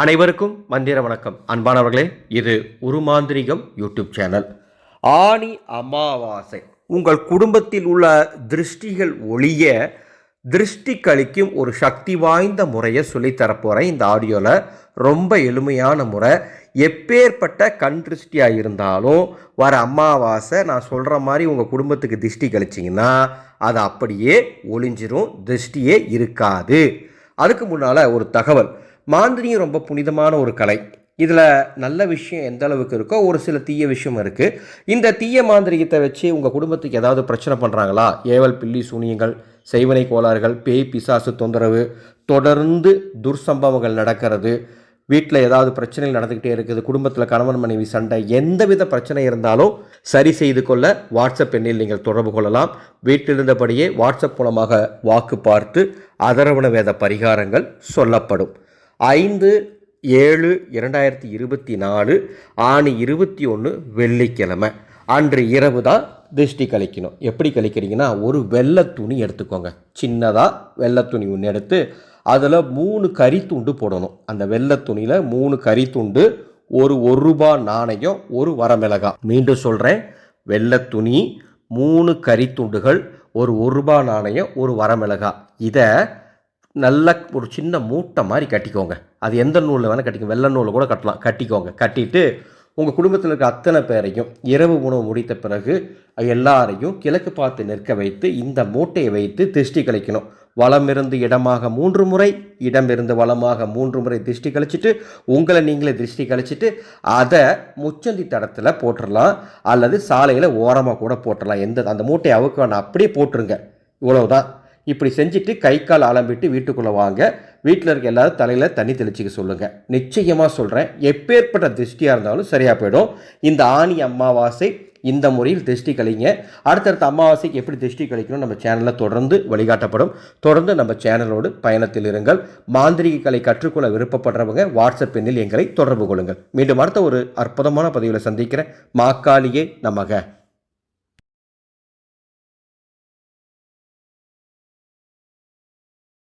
அனைவருக்கும் மந்திர வணக்கம். அன்பானவர்களே இது உருமாந்திரிகம் யூடியூப் சேனல். ஆணி அமாவாசை. உங்கள் குடும்பத்தில் உள்ள திருஷ்டிகள் ஒளிய திருஷ்டி கழிக்கும் ஒரு சக்தி வாய்ந்த முறையை சொல்லித்தரப்போகிறேன் இந்த ஆடியோவில் ரொம்ப எளிமையான முறை. எப்பேற்பட்ட கண் திருஷ்டியாக இருந்தாலும் வர அமாவாசை நான் சொல்கிற மாதிரி உங்கள் குடும்பத்துக்கு திருஷ்டி கழிச்சிங்கன்னா அது அப்படியே ஒளிஞ்சிரும் திருஷ்டியே இருக்காது. அதுக்கு முன்னால் ஒரு தகவல். மாந்திரியம் ரொம்ப புனிதமான ஒரு கலை. இதில் நல்ல விஷயம் எந்த அளவுக்கு இருக்கோ ஒரு சில தீய விஷயம் இருக்குது இந்த தீய மாந்திரிகத்தை வச்சு உங்கள் குடும்பத்துக்கு ஏதாவது பிரச்சனை பண்ணுறாங்களா ஏவல் பில்லி சூனியங்கள் செய்வனை கோளாறுகள் பேய் பிசாசு தொந்தரவு தொடர்ந்து துர்சம்பவங்கள் நடக்கிறது. வீட்டில் ஏதாவது பிரச்சனைகள் நடந்துக்கிட்டே இருக்குது. குடும்பத்தில் கணவன் மனைவி சண்டை எந்தவித பிரச்சனை இருந்தாலும் சரி செய்து கொள்ள வாட்ஸ்அப் எண்ணில் நீங்கள் தொடர்பு கொள்ளலாம். வீட்டிலிருந்தபடியே வாட்ஸ்அப் மூலமாக வாக்கு பார்த்து அதரவண வேத பரிகாரங்கள் சொல்லப்படும். ஐந்து ஏழு இரண்டாயிரத்தி இருபத்தி நாலு ஆணி இருபத்தி ஒன்று வெள்ளிக்கிழமை. அன்று இரவு தான் திருஷ்டி கழிக்கணும். எப்படி கழிக்கிறீங்கன்னா ஒரு வெள்ளை துணி எடுத்துக்கோங்க. சின்னதாக வெள்ளை துணி ஒன்று எடுத்து அதில் மூணு கறித்துண்டு போடணும். அந்த வெள்ளை துணியில் மூணு கறித்துண்டு ஒரு ஒரு ரூபா நாணயம் ஒரு வரமிளகா மீண்டும் சொல்கிறேன் வெள்ளை துணி மூணு கறித்துண்டுகள் ஒரு ஒரு ரூபா நாணயம் ஒரு வரமிளகா இதை நல்ல ஒரு சின்ன மூட்டை மாதிரி கட்டிக்கோங்க. அது எந்த நூலில் வேணால் கட்டிக்கோங்க வெள்ளை நூலில் கூட கட்டலாம். கட்டிக்கோங்க. கட்டிட்டு உங்கள் குடும்பத்தில் இருக்க அத்தனை பேரையும் இரவு உணவு முடித்த பிறகு எல்லாரையும் கிழக்கு பார்த்து நிற்க வைத்து இந்த மூட்டையை வைத்து திருஷ்டி கழிக்கணும். வளமிருந்து இடமாக மூன்று முறை இடமிருந்து வளமாக மூன்று முறை திருஷ்டி கழிச்சிட்டு உங்களை நீங்களே திருஷ்டி கழிச்சிட்டு அதை முச்சந்தி தடத்தில் போட்டுடலாம் அல்லது சாலையில் ஓரமாக கூட போட்டுடலாம் எந்த அந்த மூட்டையை அவுக்கு அப்படியே போட்டுருங்க. இவ்வளவுதான். இப்படி செஞ்சுட்டு கை கால் ஆலம்பிட்டு வீட்டுக்குள்ளே வாங்க. வீட்டில் இருக்க எல்லாரும் தலையில் தண்ணி தெளிச்சிக்க சொல்லுங்கள் நிச்சயமாக சொல்கிறேன் எப்பேற்பட்ட திருஷ்டியாக இருந்தாலும் சரியாக போயிடும். இந்த ஆணி அமாவாசை இந்த முறையில் திருஷ்டி கழிங்க. அடுத்தடுத்த அமாவாசைக்கு எப்படி திருஷ்டி கழிக்கணும் நம்ம சேனலில் தொடர்ந்து வழிகாட்டப்படும். தொடர்ந்து நம்ம சேனலோடு பயணத்தில் இருங்கள். மாந்திரிக கலை கற்றுக்கொள்ள விருப்பப்படுறவங்க வாட்ஸ்அப் எண்ணில் எங்களை தொடர்பு கொள்ளுங்கள். மீண்டும் அடுத்த ஒரு அற்புதமான பதிவில் சந்திக்கிறேன். மாக்காளியே நமக.